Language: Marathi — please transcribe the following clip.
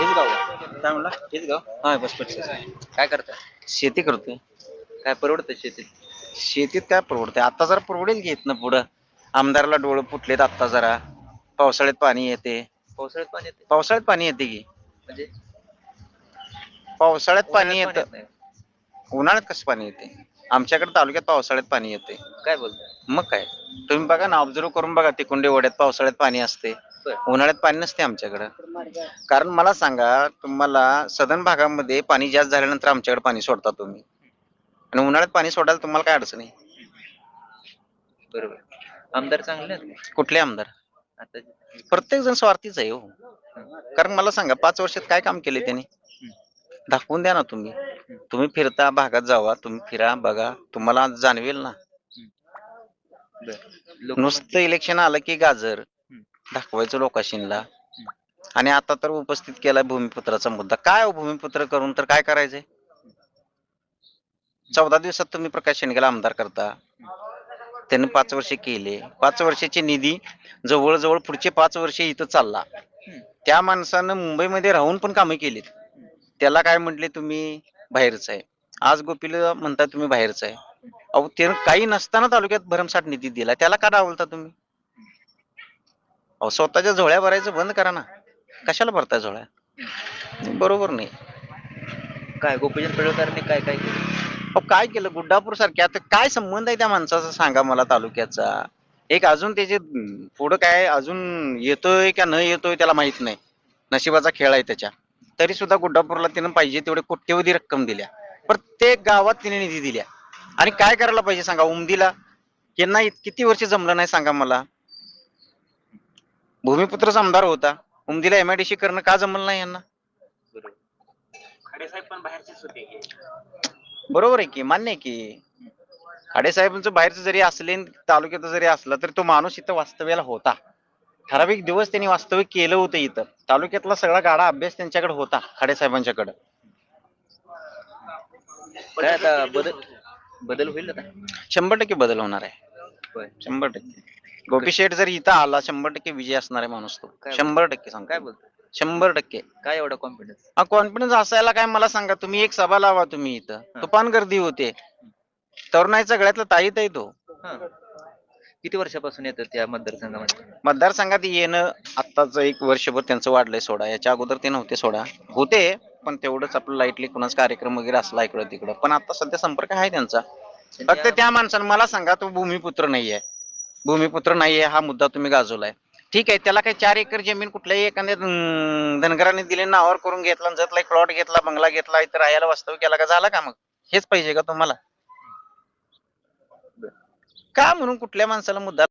हेच गाव? काय म्हणला? हेच गाव? हा बसपट काय करताय? शेती करतोय. काय परवडतं शेतीत? शेतीत काय परवडते आता जरा परवडेल घेत ना पुढं. आमदाराला डोळं फुटलेत आता जरा. पावसाळ्यात पाणी येते. पावसाळ्यात पाणी येते? पावसाळ्यात पाणी येते की. म्हणजे? पावसाळ्यात पाणी उन्हाळ्यात येतं नाही. उन्हाळ्यात कसं पाणी येते? आमच्याकडे तालुक्यात पावसाळ्यात पाणी येते. काय बोलताय? मग काय? तुम्ही बघा ना ऑब्झर्व करून बघा तिकुंडे ओढ्यात पावसाळ्यात पाणी असते. उन्हाळ्यात पाणी नसते आमच्याकडं. कारण मला सांगा तुम्हाला सदन भागामध्ये पाणी जास्त झाल्यानंतर आमच्याकडे पाणी सोडता तुम्ही. आणि उन्हाळ्यात पाणी सोडायला तुम्हाला काय अडचण आहे? बरोबर. आमदार चांगले आहेत का? कुठले आमदार? आता प्रत्येक जण स्वार्थीच आहे हो. कारण मला सांगा पाच वर्षात काय काम केले त्यांनी? दाखवून द्या ना तुम्ही. तुम्ही फिरता भागात जावा तुम्ही फिरा बघा. तुम्हाला जाणवेल ना. बरं. लोक नुसतं इलेक्शन आलं की गाजर. दाखवायचं लोकाशीनला आणि आता तर उपस्थित केलाय भूमिपुत्राचा मुद्दा. काय हो भूमिपुत्र करून तर काय करायचंय? चौदा दिवसात तुम्ही प्रकाश शेंडगेला आमदार करता. त्याने पाच वर्षे केले. पाच वर्षाची निधी जवळजवळ पुढचे पाच वर्षे इथं चालला. त्या माणसानं मुंबईमध्ये राहून पण कामे केलीत. त्याला काय म्हटले तुम्ही? बाहेरच आहे. आज गोपीला म्हणता तुम्ही बाहेरच आहे. अहो ते काही नसताना तालुक्यात भरमसाठ निधी दिला. त्याला का डावलता तुम्ही? अहो स्वतःच्या झोळ्या भरायचं बंद करा ना. कशाला भरताय झोळ्या? बरोबर नाही. काय गोपीचंद पडळकरने काय काय केलं? अहो काय केलं? गुड्डापूर सारख्या आता काय संबंध आहे त्या माणसाचा? सांगा मला तालुक्याचा. एक अजून त्याचे पुढं काय अजून येतोय का न येतोय त्याला माहीत नाही. नशिबाचा खेळ आहे त्याच्या. तरी सुद्धा गुड्डापूरला तिनं पाहिजे तेवढे कोट्यवधी रक्कम दिल्या. प्रत्येक गावात तिने निधी दिल्या. आणि काय करायला पाहिजे सांगा? उमदीला. यांना किती वर्ष जमलं नाही सांगा मला? भूमिपुत्रच आमदार होता. उमदीला एमआयडीसी करणं का जमलं नाही यांना? बरोबर बरोबर आहे की मान्य आहे की. खाडेसाहेबांचं बाहेरचं जरी असले न तालुक्यात जरी असलं तरी तो माणूस इथं वास्तव्याला होता. ठराविक दिवस त्यांनी वास्तव्य केलं होतं इथं. तालुक्यातला सगळा गाडा अभ्यास त्यांच्याकडे होता खाडेसाहेबांच्याकडे. काय आता बदल बदल होईल आता. शंभर टक्के बदल होणार आहे. होय. शंभर टक्के. गोपी शेठ जर इथं आला शंभर टक्के विजय असणार आहे माणूस तो. काय शंभर टक्के सांग काय बोलताय शंभर टक्के. काय एवढा कॉन्फिडन्स हा कॉन्फिडन्स असायला काय मला सांगा तुम्ही एक सभा लावा तुम्ही इथं. तुफान गर्दी होते. तरुणाईचा गळ्यातला ताईत आहे तो. किती वर्षापासून येतात त्या मतदारसंघामध्ये? मतदारसंघात येणं आत्ताच एक वर्षभर त्यांचं वाढलंय सोडा. याच्या अगोदर ते नव्हते सोडा. होते पण तेवढंच आपलं लाईटली कुणाच कार्यक्रम वगैरे असला इकडं तिकडं पण आता सध्या संपर्क आहे त्यांचा. फक्त त्या माणसानं मला सांगा तो भूमिपुत्र नाहीये. भूमिपुत्र नाहीये हा मुद्दा तुम्ही गाजवलाय. ठीक आहे त्याला काही चार एकर जमीन कुठल्याही एखाद्या धनगराने दिले नावावर करून घेतला जतला प्लॉट घेतला बंगला घेतला इथं राहायला वास्तव केला का झाला का मग? हेच पाहिजे का तुम्हाला? का म्हणून कुठल्या माणसाला मुद्दा